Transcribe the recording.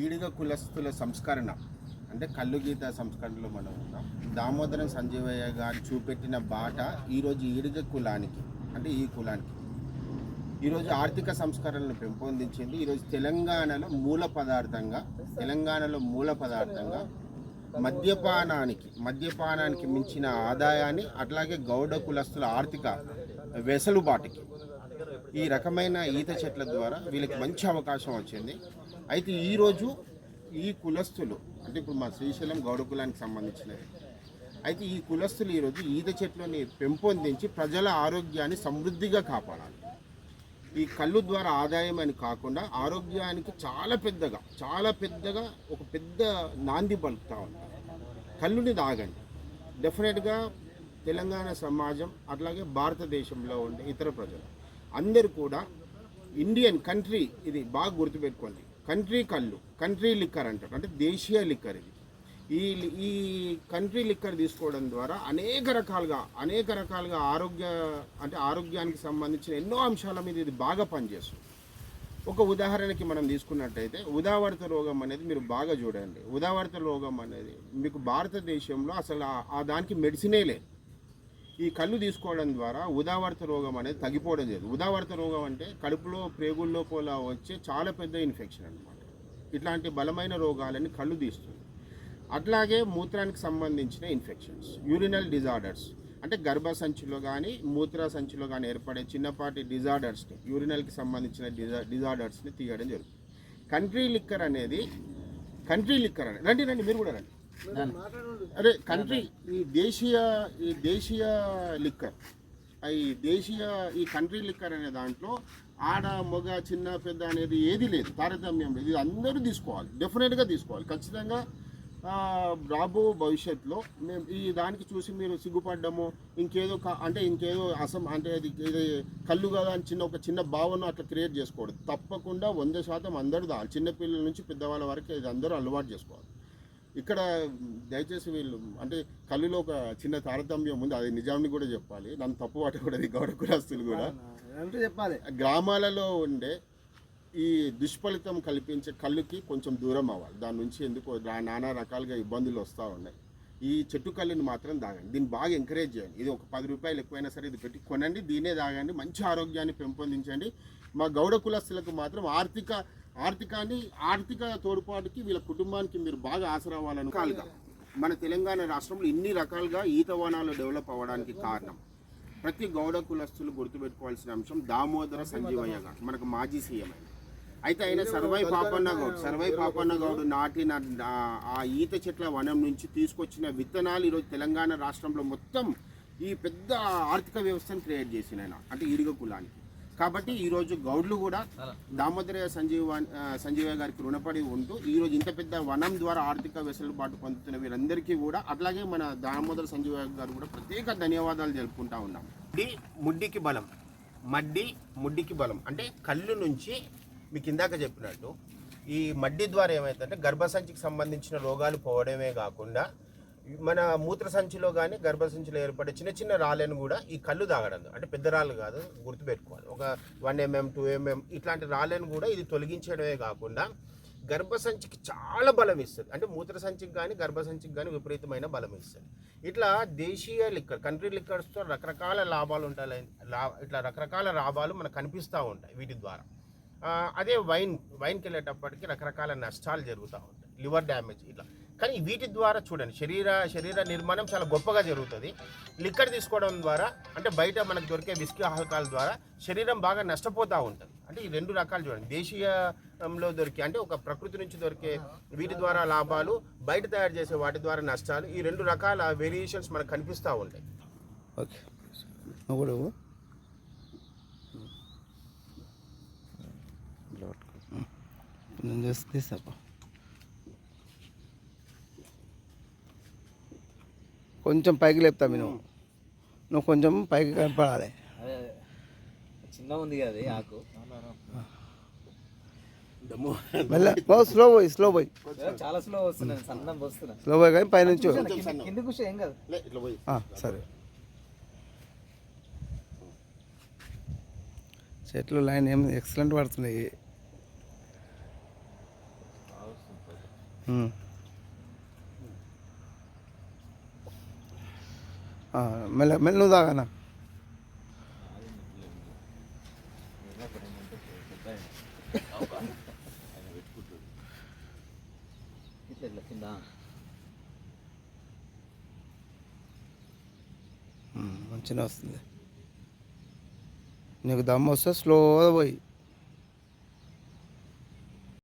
ఈడిగ కులస్తుల సంస్కరణ అంటే కళ్ళు గీత సంస్కరణలో మనం ఉన్నాం. దామోదరం సంజీవయ్య గారు చూపెట్టిన బాట ఈరోజు ఈడిగ కులానికి అంటే ఈ కులానికి. ఈరోజు ఆర్థిక సంస్కరణలు పెంపొందించింది. ఈరోజు తెలంగాణలో మూల పదార్థంగా తెలంగాణలో మూల పదార్థంగా మద్యపానానికి మద్యపానానికి మించిన ఆదాయాన్ని అట్లాగే గౌడ కులస్తుల ఆర్థిక వెసలుబాటుకి. ఈ రకమైన ఈత చెట్ల ద్వారా వీళ్ళకి మంచి అవకాశం వచ్చింది. అయితే ఈరోజు ఈ కులస్తులు అంటే ఇప్పుడు మా శ్రీశైలం గౌడ కులానికి సంబంధించినది. అయితే ఈ కులస్తులు ఈరోజు ఈత చెట్లని పెంపొందించి ప్రజల ఆరోగ్యాన్ని సమృద్ధిగా కాపాడాలి. ఈ కళ్ళు ద్వారా ఆదాయం అని కాకుండా ఆరోగ్యానికి చాలా పెద్దగా చాలా పెద్దగా ఒక పెద్ద నాంది పలుకుతూ ఉంటారు. కళ్ళుని తాగండి. డెఫినెట్గా తెలంగాణ సమాజం అట్లాగే భారతదేశంలో ఉండే ఇతర ప్రజలు అందరూ కూడా ఇండియన్ కంట్రీ ఇది బాగా గుర్తుపెట్టుకోండి. కంట్రీ కళ్ళు కంట్రీ లిక్కర్ అంటారు. అంటే దేశీయ లిక్కర్ ఇది. ఈ ఈ కంట్రీ లిక్కర్ తీసుకోవడం ద్వారా అనేక రకాలుగా అనేక రకాలుగా ఆరోగ్య అంటే ఆరోగ్యానికి సంబంధించిన ఎన్నో అంశాల మీద ఇది బాగా పనిచేస్తుంది. ఒక ఉదాహరణకి మనం తీసుకున్నట్టయితే ఉదావర్త రోగం అనేది మీరు బాగా చూడండి. ఉదావర్త రోగం అనేది మీకు భారతదేశంలో అసలు ఆ- దానికి మెడిసినే లేదు. ఈ కళ్ళు తీసుకోవడం ద్వారా ఉదావర్త రోగం అనేది తగ్గిపోవడం జరుగుతుంది. ఉదావర్త రోగం అంటే కడుపులో ప్రేగుల్లో పోలా వచ్చే చాలా పెద్ద ఇన్ఫెక్షన్ అనమాట ఇట్లాంటి బలమైన రోగాలని కళ్ళు తీస్తుంది. అట్లాగే మూత్రానికి సంబంధించిన ఇన్ఫెక్షన్స్ యూరినల్ డిజార్డర్స్ అంటే గర్భసంచిలో కానీ మూత్ర సంచిలో కానీ ఏర్పడే చిన్నపాటి డిజార్డర్స్ని యూరినల్కి సంబంధించిన డిజా డిజార్డర్స్ని తీయడం జరుగుతుంది. కంట్రీ లిక్కర్ అనేది కంట్రీ లిక్కర్ అనేది రండి రండి మీరు కూడా రండి. అదే కంట్రీ ఈ దేశీయ ఈ దేశీయ లిక్కర్. ఈ దేశీయ ఈ కంట్రీ లిక్కర్ అనే దాంట్లో ఆడ మగ చిన్న పెద్ద అనేది ఏది లేదు. తారతమ్యం లేదు. ఇది అందరూ తీసుకోవాలి. డెఫినెట్గా తీసుకోవాలి. ఖచ్చితంగా రాబో భవిష్యత్తులో మేము ఈ దానికి చూసి మీరు సిగ్గుపడ్డము ఇంకేదో అంటే ఇంకేదో అసం అంటే అది ఇది కళ్ళు కదా అని చిన్న ఒక చిన్న భావన అట్లా క్రియేట్ చేసుకోవద్దు తప్పకుండా వంద శాతం అందరూ దా చిన్నపిల్లల నుంచి పెద్దవాళ్ళ వరకు ఇది అందరూ అలవాటు చేసుకోవాలి. ఇక్కడ దయచేసి వీళ్ళు అంటే కళ్ళులో ఒక చిన్న తారతమ్యం ఉంది అది నిజాన్ని కూడా చెప్పాలి. నన్ను తప్పు పట్టకూడదు గౌడ కులస్తులు కూడా. అంటే చెప్పాలి. గ్రామాలలో ఉండే ఈ దుష్ఫలితం కల్పించే కళ్ళుకి కొంచెం దూరం అవ్వాలి. దాని నుంచి ఎందుకో నానా రకాలుగా ఇబ్బందులు వస్తూ ఉన్నాయి. ఈ చెట్టు కళ్ళుని మాత్రం తాగండి. దీన్ని బాగా ఎంకరేజ్ చేయండి. ఇది ఒక పది రూపాయలు ఎక్కువైనా సరే ఇది పెట్టి కొనండి దీన్నే తాగండి. మంచి ఆరోగ్యాన్ని పెంపొందించండి. మా గౌడ కులస్తులకు మాత్రం ఆర్థిక ఆర్థికాన్ని ఆర్థిక తోడ్పాటుకి వీళ్ళ కుటుంబానికి మీరు బాగా ఆసరవ్వాలని రకాలుగా మన తెలంగాణ రాష్ట్రంలో ఇన్ని రకాలుగా ఈత వనాలు డెవలప్ అవ్వడానికి కారణం. ప్రతి గౌడ కులస్తులు గుర్తుపెట్టుకోవాల్సిన అంశం దామోదర సంజీవయ్య గారు మనకు మాజీ సీఎం ఆయన. అయితే ఆయన సర్వై పాపన్న గౌడ్ సర్వై పాపన్న గౌడ్ నాటిన ఆ- ఆ ఈత చెట్ల వనం నుంచి తీసుకొచ్చిన విత్తనాలు ఈరోజు తెలంగాణ రాష్ట్రంలో మొత్తం ఈ పెద్ద ఆర్థిక వ్యవస్థను క్రియేట్ చేసిన ఆయన. అంటే ఈడిగ కులానికి. కాబట్టి ఈరోజు గౌడ్లు కూడా దామోదర సంజీవ ఆ, సంజీవయ్య గారికి రుణపడి ఉంటూ ఈరోజు ఇంత పెద్ద వనం ద్వారా ఆర్థిక వెసులుబాటు పొందుతున్న వీరందరికీ కూడా అట్లాగే మన దామోదర సంజీవయ్య గారు కూడా ప్రత్యేక ధన్యవాదాలు తెలుపుకుంటా ఉన్నాం. ముడ్డి ముడ్డికి బలం. మడ్డి ముడ్డికి బలం. అంటే కళ్ళు నుంచి మీకు ఇందాక చెప్పినట్టు ఈ మడ్డి ద్వారా ఏమవుతుందంటే గర్భసంచికి సంబంధించిన రోగాలు పోవడమే కాకుండా మన మూత్ర సంచిలో కానీ గర్భసంచిలో ఏర్పడే చిన్న చిన్న రాళ్ళను కూడా ఈ కళ్ళు తాగడం అంటే పెద్ద రాళ్ళు కాదు గుర్తుపెట్టుకోవాలి. ఒక వన్ ఎంఎం టూ ఎంఎం ఇట్లాంటి రాళ్ళను కూడా ఇది తొలగించడమే కాకుండా గర్భసంచికి చాలా బలం ఇస్తుంది. అంటే మూత్ర సంచికి కానీ గర్భసంచికి కానీ విపరీతమైన బలం ఇస్తుంది. ఇట్లా దేశీయ లిక్కర్ కంట్రీ లిక్కర్స్తో రకరకాల లాభాలు ఉంటాయి. లా ఇట్లా రకరకాల లాభాలు మనకు కనిపిస్తూ ఉంటాయి వీటి ద్వారా. అదే వైన్ వైన్కి వెళ్ళేటప్పటికి రకరకాల నష్టాలు జరుగుతూ ఉంటాయి. లివర్ డ్యామేజ్ ఇట్లా. కానీ వీటి ద్వారా చూడండి శరీర శరీర నిర్మాణం చాలా గొప్పగా జరుగుతుంది. లిక్కర్ తీసుకోవడం ద్వారా అంటే బయట మనకు దొరికే విస్కీ ఆల్కహాల్ ద్వారా శరీరం బాగా నష్టపోతూ ఉంటుంది. అంటే ఈ రెండు రకాలు చూడండి దేశీయంలో దొరికే అంటే ఒక ప్రకృతి నుంచి దొరికే వీటి ద్వారా లాభాలు బయట తయారు చేసే వాటి ద్వారా నష్టాలు ఈ రెండు రకాల వేరియేషన్స్ మనకు కనిపిస్తూ ఉంటాయి. ఓకే. నేను చేసి కొంచెం పైకి లేపుతా మీరు నువ్వు కొంచెం పైకి కనపడాలి. అదే చిన్న ఉంది కదా ఆకు. మెల్ల స్లో పోయి స్లో పోయి. చాలా స్లో వస్తున్నాను సన్నం వస్తున్నా స్లో పోయి కానీ పైనుంచి కూర్చో ఏం కాదు. లే, ఇట్లా పోయి. ఆ, సరే. చెట్లు లైన్ ఏం ఎక్సలెంట్ పడుతున్నాయి ఉమ్. ఆ, మెల్ల మెల్ల తాగానా మంచిగా వస్తుంది. నీకు దమ్ము వస్తే స్లోగా పోయి.